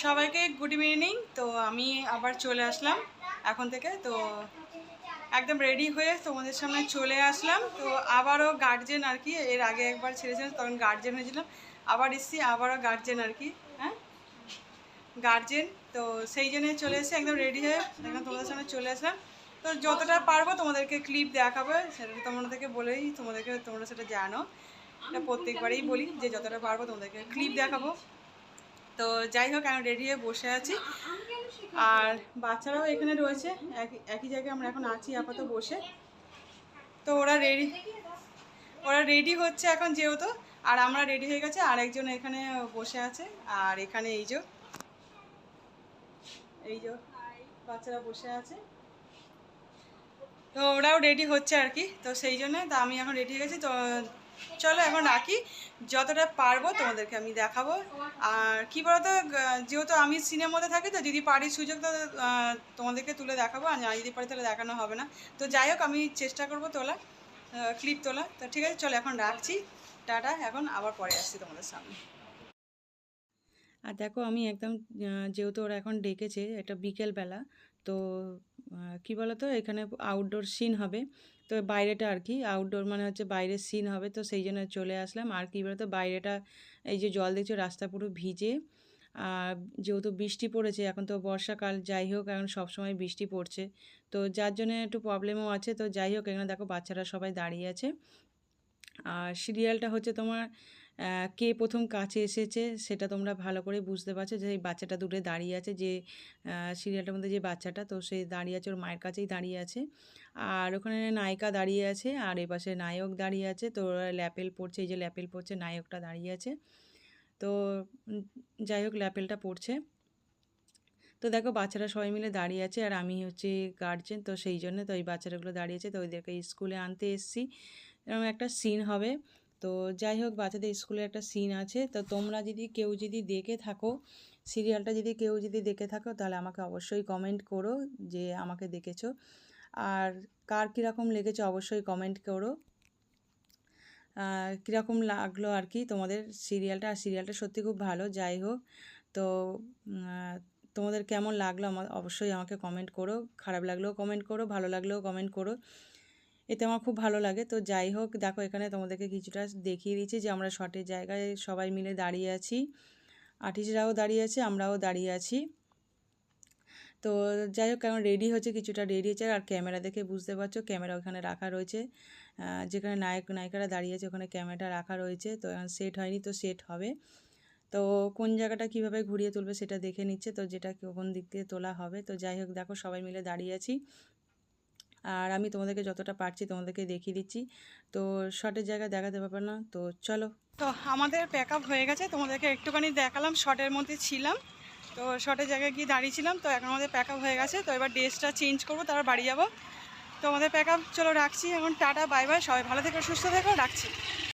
সবাইকে good evening তো আমি আবার চলে আসলাম এখন থেকে। তো একদম রেডি হয়ে তোমাদের সামনে চলে আসলাম। তো আবারও গার্জেন আর কি, এর আগে একবার ছেড়েছিলাম তখন গার্জেন হয়েছিলাম। আবার এসছি, আবারও গার্জেন আর কি হ্যাঁ? গার্জেন তো সেই জন্য চলে এসে একদম রেডি হয়ে এখন তোমাদের সামনে চলে আসলাম। তো যতটা পারব তোমাদেরকে ক্লিপ দেখাবো, সেটা তোমাদেরকে বলেই, তোমাদেরকে তোমরা সেটা জানো। এটা প্রত্যেকবারেই বলি যে যতটা পারব তোমাদেরকে ক্লিপ দেখাবো। তো যাই হোক আমি রেডি হয়ে বসে আছি। আর বাচ্চারাও এখানে রয়েছে একই জায়গায় আমরা এখন আছি আপাতত বসে। তো ওরা রেডি ওরা রেডি হচ্ছে এখন যেহেতু আর আমরা রেডি হয়ে গেছে আর একজন এখানে বসে আছে আর এখানে এই যে এই যে বাচ্চারা বসে আছে। তো ওরাও রেডি হচ্ছে আর কি তো সেই জন্য তো আমি এখন রেডি হয়ে গেছি তো চলো এখন রাখি। যতটা পারব তোমাদেরকে আমি দেখাবো। আর কি বলতো যেহেতু আমি সিনেমাতে থাকি, তো যদি পারি সুযোগ, তো তোমাদেরকে তুলে দেখাবো। আর না যদি পারি, তাহলে দেখানো হবে না। তো যাই হোক, আমি চেষ্টা করব তোলা ক্লিপ তোলা। তো ঠিক আছে, চলো এখন রাখছি। টাটা, এখন আবার পরে আসছি তোমাদের সামনে। আর দেখো, আমি একদম যেহেতু ওরা এখন ডেকেছে, এটা বিকেলবেলা, তো কি বলতো, এখানে আউটডোর সিন হবে। তো বাইরেটা আর কি আউটডোর মানে হচ্ছে বাইরের সিন হবে, তো সেই জন্য চলে আসলাম। আর কি বলতো, বাইরেটা এই যে জল দেখছ, রাস্তা পুরো ভিজে। আর যেহেতু বৃষ্টি পড়েছে, এখন তো বর্ষাকাল, যাই হোক, এখন সবসময় বৃষ্টি পড়ছে। তো যার জন্য একটু প্রবলেমও আছে। তো যাই হোক, এখানে দেখো বাচ্চারা সবাই দাঁড়িয়ে আছে। আর সিরিয়ালটা হচ্ছে তোমার কে প্রথম কাছে এসেছে সেটা তোমরা ভালো করে বুঝতে পারছ যে এই বাচ্চাটা দূরে দাঁড়িয়ে আছে যে সিরিয়ালটার মধ্যে যে বাচ্চাটা, তো সে দাঁড়িয়ে আছে, ওর মায়ের কাছেই দাঁড়িয়ে আছে। আর ওখানে নায়িকা দাঁড়িয়ে আছে আর এপাশে নায়ক দাঁড়িয়ে আছে, তো ওরা ল্যাপেল পড়ছে এই যে ল্যাপেল পড়ছে নায়কটা দাঁড়িয়ে আছে। তো যাই হোক, ল্যাপেলটা পড়ছে তো দেখো, বাচ্চারা সবাই মিলে দাঁড়িয়ে আছে আর আমি হচ্ছে গার্জেন তো সেই জন্য তো ওই বাচ্চারাগুলো দাঁড়িয়ে আছে, তো ওদেরকে স্কুলে আনতে এসেছি। এরকম একটা সিন হবে। তো যাই হোক, বাচ্চাদের স্কুলে একটা সিন আছে। তো তোমরা যদি কেউ যদি দেখে থাকো সিরিয়ালটা যদি কেউ যদি দেখে থাকো, তাহলে আমাকে অবশ্যই কমেন্ট করো যে আমাকে দেখেছ। আর কার কীরকম লেগেছে অবশ্যই কমেন্ট করো। কীরকম লাগল আর কি তোমাদের সিরিয়ালটা আর সিরিয়ালটা সত্যি খুব ভালো, যাই হোক। তো তোমাদের কেমন লাগল আমার, অবশ্যই আমাকে কমেন্ট করো। খারাপ লাগলেও কমেন্ট করো, ভালো লাগলেও কমেন্ট করো। এতে আমার খুব ভালো লাগে। তো যাই হোক, দেখো এখানে তোমাদেরকে কিছুটা দেখিয়ে দিচ্ছি যে আমরা শর্টের জায়গায় সবাই মিলে দাঁড়িয়ে আছি। আর্টিস্টরাও দাঁড়িয়ে আছে, আমরাও দাঁড়িয়ে আছি। তো যাই হোক, এখন রেডি হচ্ছে, কিছুটা রেডি হচ্ছে। আর ক্যামেরা দেখে বুঝতে পারছ ক্যামেরা ওখানে রাখা রয়েছে। যেখানে নায়ক, নায়িকারা দাঁড়িয়ে আছে, ওখানে ক্যামেরাটা রাখা রয়েছে। তো এখন সেট হয়নি, তো সেট হবে। তো কোন জায়গাটা কীভাবে ঘুরিয়ে তুলবে সেটা দেখে নিচ্ছে। তো যেটা কোন দিক দিয়ে তোলা হবে। তো যাই হোক, দেখো সবাই মিলে দাঁড়িয়ে আছি। আর আমি তোমাদেরকে যতটা পারছি তোমাদেরকে দেখিয়ে দিচ্ছি। তো শর্টের জায়গায় দেখাতে পারবে না। তো চলো। তো আমাদের প্যাক হয়ে গেছে। তোমাদেরকে একটুখানি দেখালাম। শর্টের মধ্যে ছিলাম। তো শর্টের জায়গায় গিয়ে দাঁড়িয়েছিলাম তো এখন আমাদের প্যাক হয়ে গেছে। তো এবার ড্রেসটা চেঞ্জ করব। তারপর বাড়ি যাব। তো আমাদের প্যাক চলো রাখছি। এখন টাটা বাই বাই সবাই ভালো থেকো, সুস্থ থেকো। রাখছি।